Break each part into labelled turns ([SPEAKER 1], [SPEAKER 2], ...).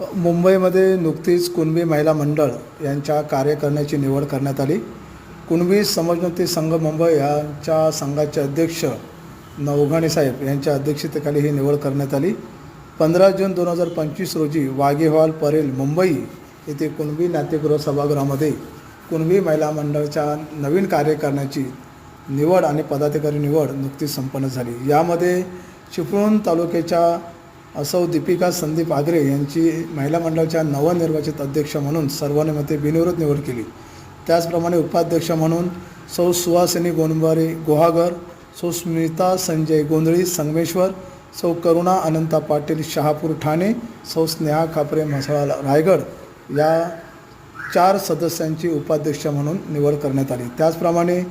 [SPEAKER 1] मुंबईमध्ये नुकतीच कुणबी महिला मंडळ यांच्या कार्य करण्याची निवड करण्यात आली. कुणबी समजनोती संघ मुंबई यांच्या संघाचे अध्यक्ष नवघाणे साहेब यांच्या अध्यक्षतेखाली ही निवड करण्यात आली. पंधरा जून दोन हजार पंचवीस रोजी वाघे हॉल परेल मुंबई येथे कुणबी नाट्यगृह सभागृहामध्ये कुणबी महिला मंडळाच्या नवीन कार्य करण्याची निवड आणि पदाधिकारी निवड नुकतीच संपन्न झाली. यामध्ये चिपळूण तालुक्याच्या सौ दीपिका संदीप आगरे यांची महिला मंडळाच्या नवनिर्वाचित अध्यक्ष म्हणून सर्वानुमते बिनविरोध निवड केली. त्याचप्रमाणे उपाध्यक्ष म्हणून सौ सुहासिनी गोंडबारे गुहागर सौ स्मिता संजय गोंधळी संगमेश्वर सौ करुणा अनंता पाटील शहापूर ठाणे सौ स्नेहा खापरे म्हसळा रायगड या चार सदस्यांची उपाध्यक्ष म्हणून निवड करण्यात आली. त्याचप्रमाणे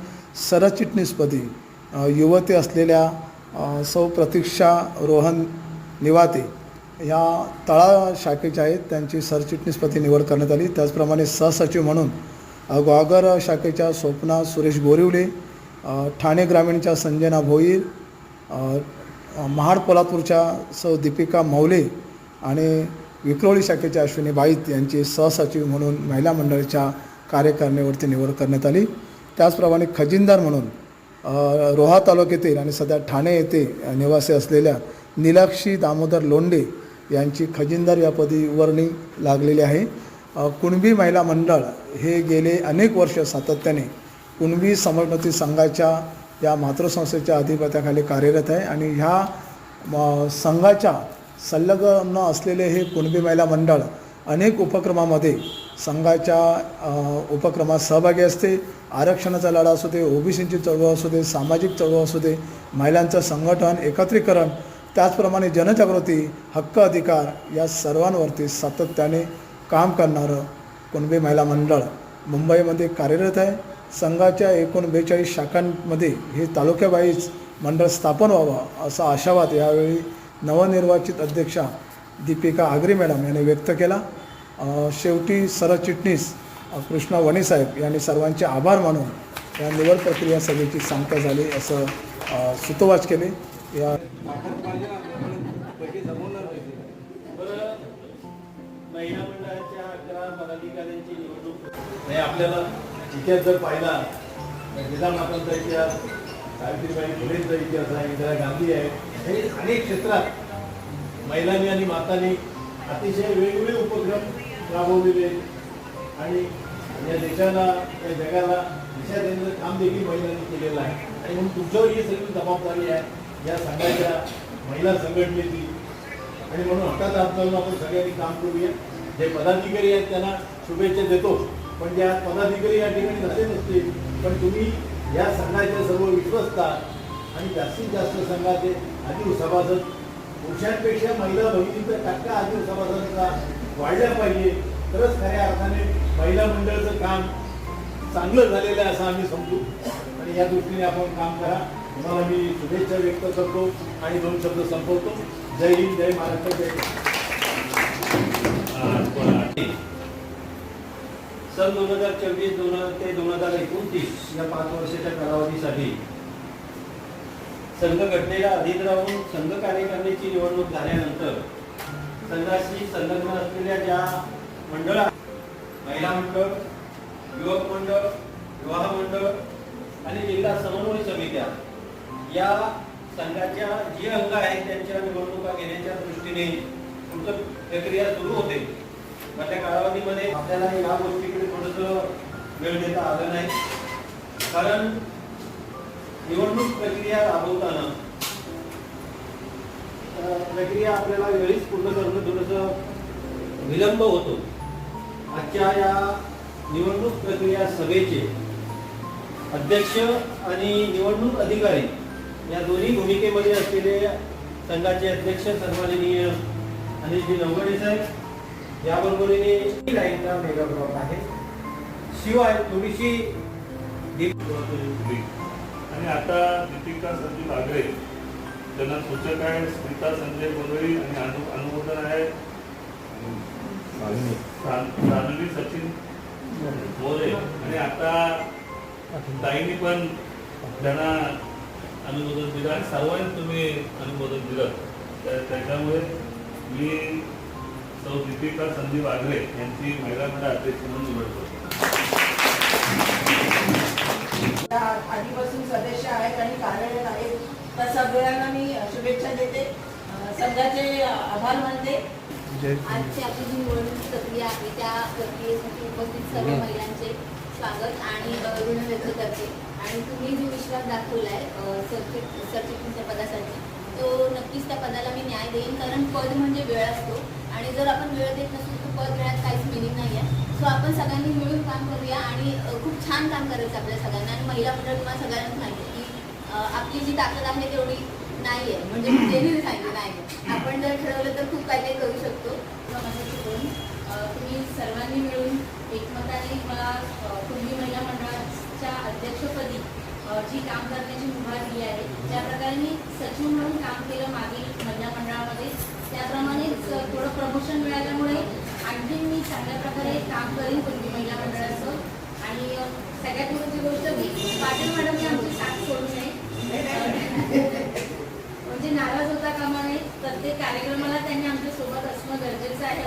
[SPEAKER 1] सरचिटणीसपदी युवती असलेल्या सौ प्रतीक्षा रोहन निवाते. या तळा शाखेच्या आहेत त्यांची सरचिटणीसपदी निवड करण्यात आली. त्याचप्रमाणे सहसचिव म्हणून ग्वागर शाखेच्या स्वप्ना सुरेश गोरिवले ठाणे ग्रामीणच्या संजना भोईर महाड कोल्हापूरच्या सौ दीपिका मौले आणि विक्रोळी शाखेच्या अश्विनी बाईत यांची सहसचिव म्हणून महिला मंडळाच्या कार्यकारिणीवरती निवड करण्यात आली. त्याचप्रमाणे खजिनदार म्हणून रोहा तालुक्यातील आणि सध्या ठाणे येथे निवासी असलेल्या निलाक्षी दामोदर लोंडे यांची खजिनदार या पदी वर्णी लागलेली आहे. कुणबी महिला मंडळ हे गेले अनेक वर्ष सातत्याने कुणबी समोन्नती संघाच्या या मातृसंस्थेच्या अधिपत्याखाली कार्यरत आहे आणि ह्या म, संघाच्या संलग्न असलेले हे कुणबी महिला मंडळ अनेक उपक्रमामध्ये संघाच्या उपक्रमात सहभागी असते. आरक्षणाचा लढा असू दे ओबीसींची चळवळ असू दे सामाजिक चळवळ असू दे महिलांचं संघटन एकत्रीकरण त्याचप्रमाणे जनजागृती हक्क अधिकार या सर्वांवरती सातत्याने काम करणारं कुणबे महिला मंडळ मुंबईमध्ये कार्यरत आहे. संघाच्या एकूण बेचाळीस शाखांमध्ये हे तालुक्याबाईज मंडळ स्थापन व्हावं असा आशावाद यावेळी नवनिर्वाचित अध्यक्षा दीपिका आगरी मॅडम यांनी व्यक्त केला. शेवटी सरचिटणीस कृष्णा वणीसाहेब यांनी सर्वांचे आभार मानून या निवड प्रक्रिया सभेची सांगता झाली असं सुतोवाच केले. या.
[SPEAKER 2] बरं, महिला मंडळाच्या अकरा पदाधिकाऱ्यांची निवडणूक नाही आपल्याला इतिहास जर पाहिला तर जिजामातांचा इतिहास सावित्रीबाई फुलेंचा इतिहास आहे इंदिरा गांधी आहे हे अनेक क्षेत्रात महिलांनी आणि मातांनी अतिशय वेगवेगळे उपक्रम राबवलेले आणि या देशाला या जगाला दिशा देण्याचं काम देखील महिलांनी केलेलं आहे. आणि म्हणून तुमच्यावर ही सगळी जबाबदारी आहे. या संघाच्या महिला संघटनेची. आणि म्हणून हटात आंदोलन आपण सगळ्यांनी काम करूया. जे पदाधिकारी आहेत त्यांना शुभेच्छा देतो. पण ज्या पदाधिकारी या ठिकाणी नसे नसतील पण तुम्ही या संघाच्या सर्व विश्वस्त आणि जास्तीत जास्त संघाचे आधी सभासद पुरुषांपेक्षा महिला भगिनींचा टक्का आधी सभासदांचा वाढला पाहिजे. तरच खऱ्या अर्थाने महिला मंडळाचं काम चांगलं झालेलं आहे असं आम्ही समजू. आणि या दृष्टीने आपण काम करा. तुम्हाला मी शुभेच्छा व्यक्त करतो आणि दोन शब्द संपवतो. जय हिंद जय महाराष्ट्र जय सन दोन हजार चोवीस दोन ते दोन हजार एकोणतीस या पाच वर्षाच्या कालावधीसाठी संघ घटनेला अधीन राहून संघ कार्यकारिणीची निवडणूक झाल्यानंतर संघाशी संलग्न असलेल्या ज्या मंडळा महिला मंडळ युवक मंडळ विवाह मंडळ आणि जिल्हा समन्वय समित्या या संघाच्या जे अंग आहेत त्यांच्या निवडणुका घेण्याच्या दृष्टीने पुढचं प्रक्रिया सुरू होते. मधल्या कालावधीमध्ये आपल्याला या गोष्टीकडे थोडंसं वेळ देता आलं नाही. कारण निवडणूक प्रक्रिया राबवताना प्रक्रिया आपल्याला वेळीच पूर्ण करणं थोडंसं विलंब होतो. आजच्या या निवडणूक प्रक्रिया सभेचे अध्यक्ष आणि निवडणूक अधिकारी या दोन्ही भूमिकेमध्ये असलेले संघाचे अध्यक्ष सन्माननीय अनिलजी नवगडे साहेब याबरोबरीने लाईनचा मेगा ब्लॉक आहे. शिवाय थोडीशी
[SPEAKER 3] आणि आता दीपिका संजीव आगरे त्यांना सूचक आहे स्मिता संजय गोंधळी आणि अनु अनुमोदन आहे. सचिन मोरे आणि आता ताईंनी पण त्यांना अनुमोदन दिलं आणि सर्वांनी तुम्ही अनुमोदन दिलं. तर त्याच्यामुळे मी सौ दीपिका संदीप आगरे यांची महिला मंडळ अध्यक्ष म्हणून निवड करतो
[SPEAKER 4] आधीपासून सदस्य आहेत आणि कार्यरत आहेत. त्या सगळ्यांना मी शुभेच्छा देते. संघाचे आभार मानते
[SPEAKER 5] आजची आपली जी निवडणूक प्रक्रिया आहे त्या प्रक्रियेसाठी उपस्थित सर्व महिलांचे स्वागत आणि ऋण व्यक्त करते. आणि तुम्ही जो विश्वास दाखवलाय पदासाठी तो नक्कीच त्या पदाला मी न्याय देईन कारण पद म्हणजे वेळ असतो. आणि जर आपण वेळ देत नसू तर पद वेळात काहीच मिनिंग नाही आहे सो आपण सगळ्यांनी मिळून काम करूया आणि खूप छान काम करायचं आपल्या सगळ्यांना. आणि महिला मंडळ तुम्हाला सगळ्यांनाच माहिती की आपली जी ताकद आहे तेवढी नाही आहे म्हणजे जेन्युइन सांगितलं आहे. आपण जर ठरवलं तर खूप काही काही करू शकतो. तुम्ही सर्वांनी मिळून एकमताने मला अ, महिला मंडळाच्या अध्यक्षपदी जी काम करण्याची मुभा दिली आहे त्या प्रकारे मी सचिव म्हणून काम केलं मागील महिला मंडळामध्ये. त्याप्रमाणेच थोडं प्रमोशन मिळाल्यामुळे आणखी मी चांगल्या प्रकारे काम करेन कुणबी महिला मंडळाचं. कार्यक्रमाला त्यांनी आमच्यासोबत असणं गरजेचं आहे